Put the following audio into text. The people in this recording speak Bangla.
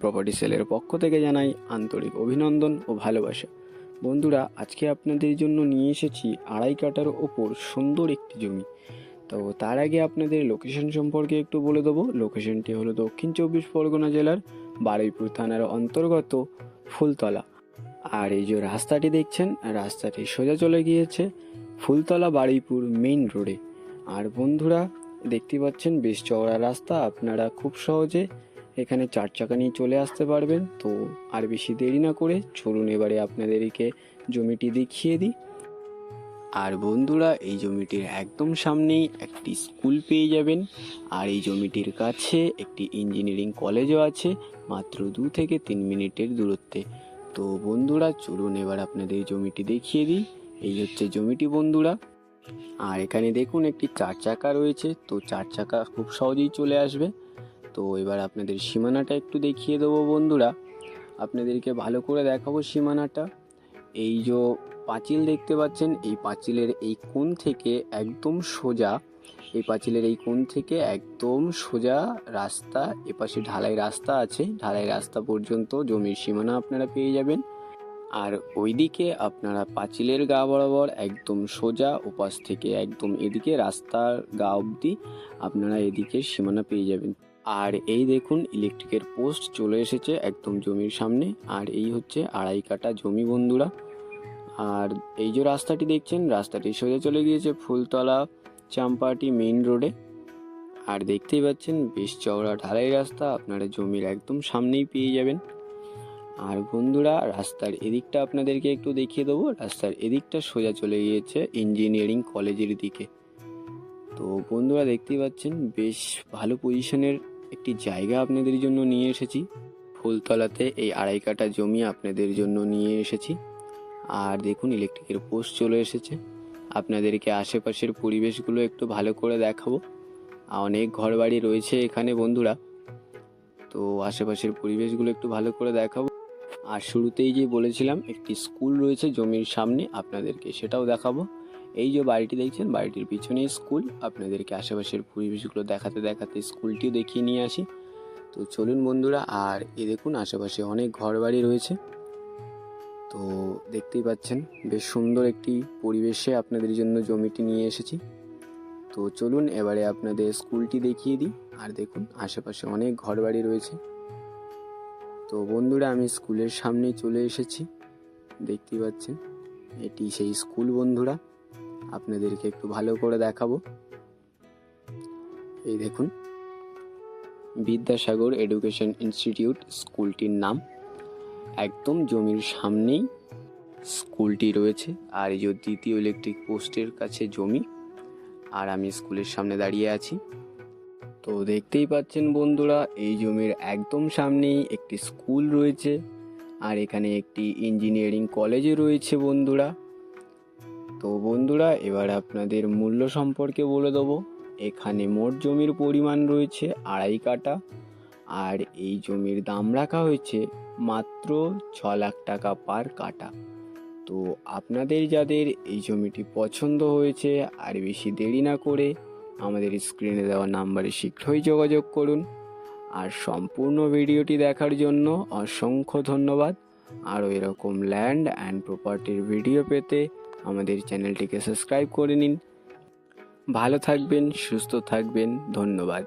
প্রপার্টি সেলের পক্ষ থেকে জানাই আন্তরিক অভিনন্দন ও ভালোবাসা। বন্ধুরা, আজকে আপনাদের জন্য নিয়ে এসেছি আড়াই কাটার ওপর সুন্দর একটি জমি। তো তার আগে আপনাদের লোকেশন সম্পর্কে একটু বলে দেবো। লোকেশনটি হলো দক্ষিণ চব্বিশ পরগনা জেলার বারুইপুর থানার অন্তর্গত ফুলতলা। আর এই যে রাস্তাটি দেখছেন, রাস্তাটি সোজা চলে গিয়েছে ফুলতলা বারুইপুর মেইন রোডে আর বন্ধুরা দেখতে পাচ্ছেন, বেশ চওড়া রাস্তা। আপনারা খুব সহজে এখানে চার চাকা নিয়ে চলে আসতে পারবেন। তো আর বেশি দেরি না করে চলুন এবারে আপনাদেরকে জমিটি দেখিয়ে দিই। আর বন্ধুরা, এই জমিটির একদম সামনেই একটি স্কুল পেয়ে যাবেন। আর এই জমিটির কাছে একটি ইঞ্জিনিয়ারিং কলেজও আছে, মাত্র দু থেকে তিন মিনিটের দূরত্বে। তো বন্ধুরা, চলুন এবার আপনাদের জমিটি দেখিয়ে দিই। এই হচ্ছে জমিটি, বন্ধুরা। আর এখানে দেখুন একটি চার চাকা রয়েছে। তো চার চাকা খুব সহজেই চলে আসবে। তো এবার আপনাদের সীমানাটা একটু দেখিয়ে দেবো বন্ধুরা। আপনাদেরকে ভালো করে দেখাবো সীমানাটা। এই যে পাঁচিল দেখতে পাচ্ছেন, এই পাঁচিলের এই কোণ থেকে একদম সোজা, এই পাঁচিলের এই কোণ থেকে একদম সোজা রাস্তা, এপাশে ঢালাই রাস্তা আছে। ঢালাই রাস্তা পর্যন্ত জমির সীমানা আপনারা পেয়ে যাবেন। আর ওইদিকে আপনারা পাঁচিলের গা বরাবর একদম সোজা ওপাশ থেকে একদম এদিকে রাস্তার গা অবধি আপনারা এদিকে সীমানা পেয়ে যাবেন। আর এই দেখুন ইলেকট্রিকের পোস্ট চলে এসেছে একদম জমির সামনে। আর এই হচ্ছে আড়াই কাটা জমি বন্ধুরা। আর এই যে রাস্তাটি দেখছেন, রাস্তাটি সোজা চলে গিয়েছে ফুলতলা চাম্পাটি মেইন রোডে আর দেখতেই পাচ্ছেন, বেশ চওড়া ঢালাই রাস্তা, আপনারা জমির একদম সামনেই পেয়ে যাবেন। আর বন্ধুরা, রাস্তার এদিকটা আপনাদেরকে একটু দেখিয়ে দেবো। রাস্তার এদিকটা সোজা চলে গিয়েছে ইঞ্জিনিয়ারিং কলেজের দিকে। তো বন্ধুরা, দেখতেই পাচ্ছেন, বেশ ভালো পজিশনের একটি জায়গা আপনাদের জন্য নিয়ে এসেছি। ফুলতলাতে এই আড়াই কাটা জমি আপনাদের জন্য নিয়ে এসেছি। আর দেখুন ইলেকট্রিকের পোস্ট চলে এসেছে। আপনাদেরকে আশেপাশের পরিবেশগুলো একটু ভালো করে দেখাবো। অনেক ঘরবাড়ি রয়েছে এখানে বন্ধুরা। তো আশেপাশের পরিবেশগুলো একটু ভালো করে দেখাবো। আর শুরুতেই যে বলেছিলাম, একটি স্কুল রয়েছে জমির সামনে আপনাদেরকে, সেটাও দেখাবো। এই যে বাড়িটি দেখছেন, বাড়িটির পিছনেই স্কুল। আপনাদেরকে আশেপাশের পরিবেশগুলো দেখাতে দেখাতে স্কুলটিও দেখিয়ে নিয়ে আসি। তো চলুন বন্ধুরা, আর এ দেখুন, আশেপাশে অনেক ঘর বাড়ি রয়েছে। তো দেখতেই পাচ্ছেন, বেশ সুন্দর একটি পরিবেশে আপনাদের জন্য জমিটি নিয়ে এসেছি। তো চলুন, এবারে আপনাদের স্কুলটি দেখিয়ে দিই। আর দেখুন, আশেপাশে অনেক ঘর বাড়ি রয়েছে। তো বন্ধুরা, আমি স্কুলের সামনে চলে এসেছি। দেখতেই পাচ্ছেন, এটি সেই স্কুল বন্ধুরা। আপনাদেরকে একটু ভালো করে দেখাবো। এই দেখুন, বিদ্যাসাগর এডুকেশন ইনস্টিটিউট স্কুলটির নাম। একদম জমির সামনেই স্কুলটি রয়েছে। আর এই যে দ্বিতীয় ইলেকট্রিক পোস্টের কাছে জমি, আর আমি স্কুলের সামনে দাঁড়িয়ে আছি। তো দেখতেই পাচ্ছেন বন্ধুরা, এই জমির একদম সামনেই একটি স্কুল রয়েছে আর এখানে একটি ইঞ্জিনিয়ারিং কলেজে রয়েছে বন্ধুরা। তো বন্ধুরা, এবার আপনাদের মূল্য সম্পর্কে বলে দেবো। এখানে মোট জমির পরিমাণ রয়েছে আড়াই কাটা আর এই জমির দাম রাখা হয়েছে মাত্র ছ লাখ টাকা পার কাটা তো আপনাদের যাদের এই জমিটি পছন্দ হয়েছে আর বেশি দেরি না করে আমাদের স্ক্রিনে দেওয়া নাম্বারে শীঘ্রই যোগাযোগ করুন। আর সম্পূর্ণ ভিডিওটি দেখার জন্য অসংখ্য ধন্যবাদ। আরও এরকম ল্যান্ড অ্যান্ড প্রপার্টির ভিডিও পেতে আমাদের চ্যানেলটিকে সাবস্ক্রাইব করে নিন। ভালো থাকবেন, সুস্থ থাকবেন, ধন্যবাদ।